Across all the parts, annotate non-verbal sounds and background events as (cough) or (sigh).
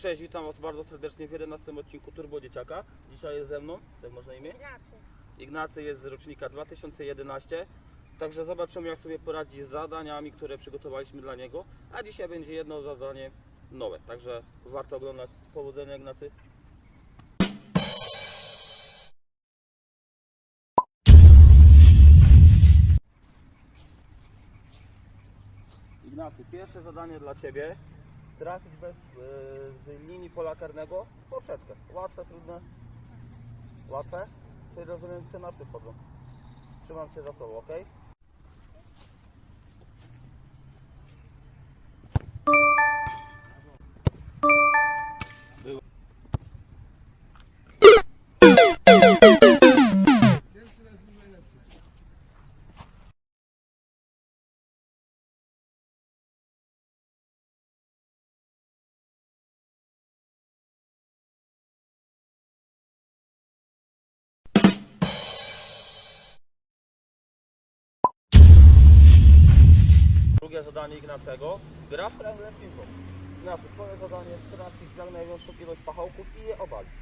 Cześć, witam Was bardzo serdecznie w 11 odcinku Turbo Dzieciaka. Dzisiaj jest ze mną, jak można imię? Graczy. Ignacy jest z rocznika 2011. Także zobaczymy jak sobie poradzi z zadaniami, które przygotowaliśmy dla niego. A dzisiaj będzie jedno zadanie nowe, także warto oglądać. Powodzenia Ignacy. Ignacy, pierwsze zadanie dla Ciebie. Trafić bez, e, z linii pola karnego w poprzeczkę. Łatwe, trudne? Łatwe? Czyli rozumiem, trzy na wchodzą. Trzymam Cię za słowo, ok? Zadanie Ignacego. Gra w kręgle piłką. Ignacy, Twoje zadanie jest trafić jak największą ilość pachołków i je obalić.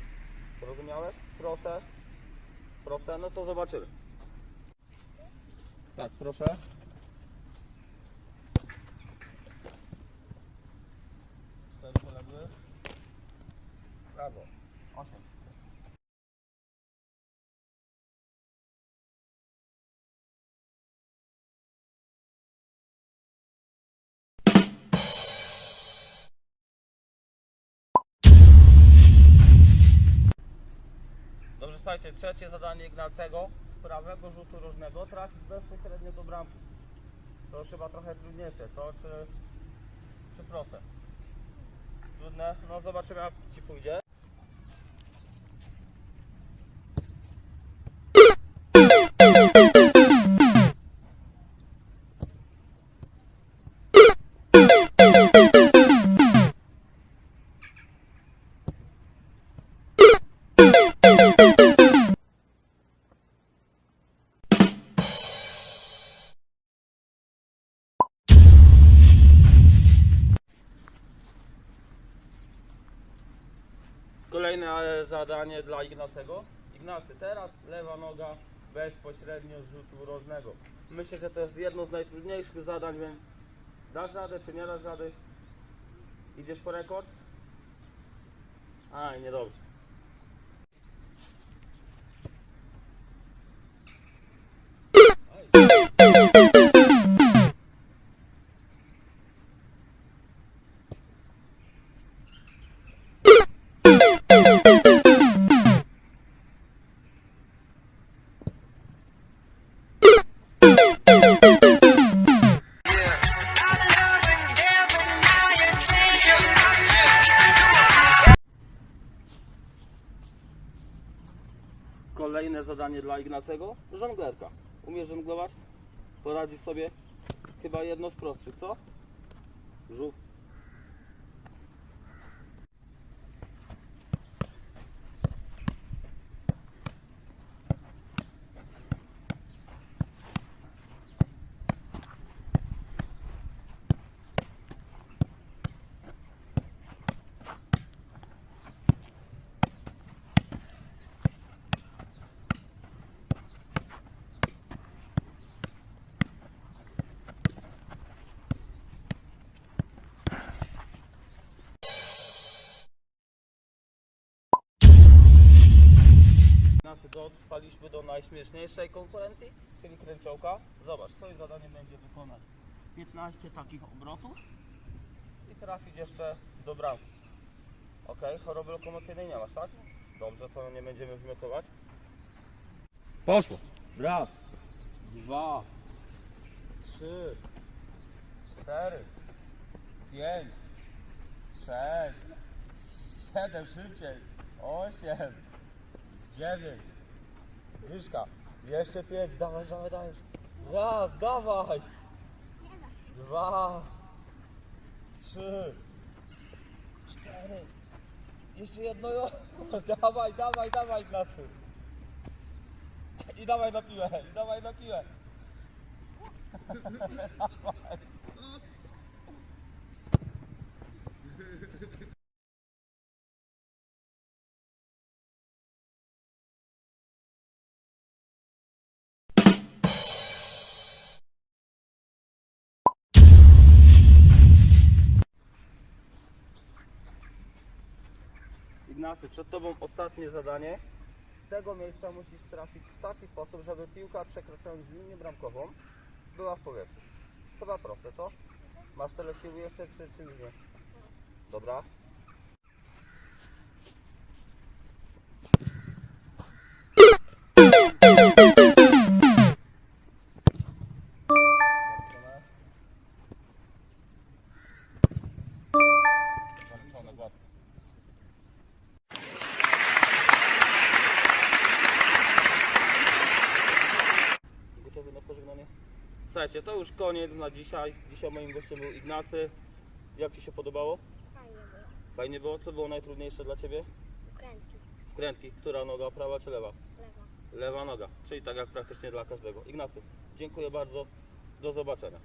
Zrozumiałeś? Proste? Proste? No to zobaczymy. Tak, proszę. Cztery poległy. Brawo. Osiem. Słuchajcie, trzecie zadanie Ignacego z prawego rzutu różnego trafić bezpośrednio do bramki. To chyba trochę trudniejsze, co? Czy, czy proste? Trudne? No zobaczymy jak Ci pójdzie. Kolejne e, zadanie dla Ignacego. Ignacy, teraz lewa noga bezpośrednio z rzutu rożnego. Myślę, że to jest jedno z najtrudniejszych zadań, więc dasz radę czy nie dasz rady? Idziesz po rekord? Aj, niedobrze. Kolejne zadanie dla Ignacego. Żonglerka. Umiesz żonglować? Poradzisz sobie? Chyba jedno z prostszych, co? Żółw. Ignacy, dotrwaliśmy do najśmieszniejszej konkurencji, czyli kręciołka. Zobacz, twoje zadanie będzie wykonać 15 takich obrotów i trafić jeszcze do bramki. Ok, choroby lokomocyjnej nie masz, tak? Dobrze, to nie będziemy wymiotować. Poszło. Raz, dwa, trzy, cztery, pięć, sześć, siedem, szybciej, osiem, dziewięć, Miszka, jeszcze pięć, dawaj, dawaj, dawaj. Raz, dawaj. Dwa, trzy, cztery, jeszcze jedno, jo. (laughs) dawaj, dawaj, dawaj, Ignacy. I dawaj na piłę, i dawaj na piłę. (laughs) Dawaj. Ignacy, przed Tobą ostatnie zadanie. Z tego miejsca musisz trafić w taki sposób, żeby piłka przekraczając linię bramkową była w powietrzu. Chyba proste, co? Masz tyle siły jeszcze, czy, czy nie? Dobra. Słuchajcie, to już koniec na dzisiaj. Dzisiaj moim gościem był Ignacy. Jak Ci się podobało? Fajnie było. Fajnie było? Co było najtrudniejsze dla Ciebie? Krętki. Wkrętki. Która noga, prawa czy lewa? Lewa. Lewa noga, czyli tak jak praktycznie dla każdego. Ignacy, dziękuję bardzo. Do zobaczenia.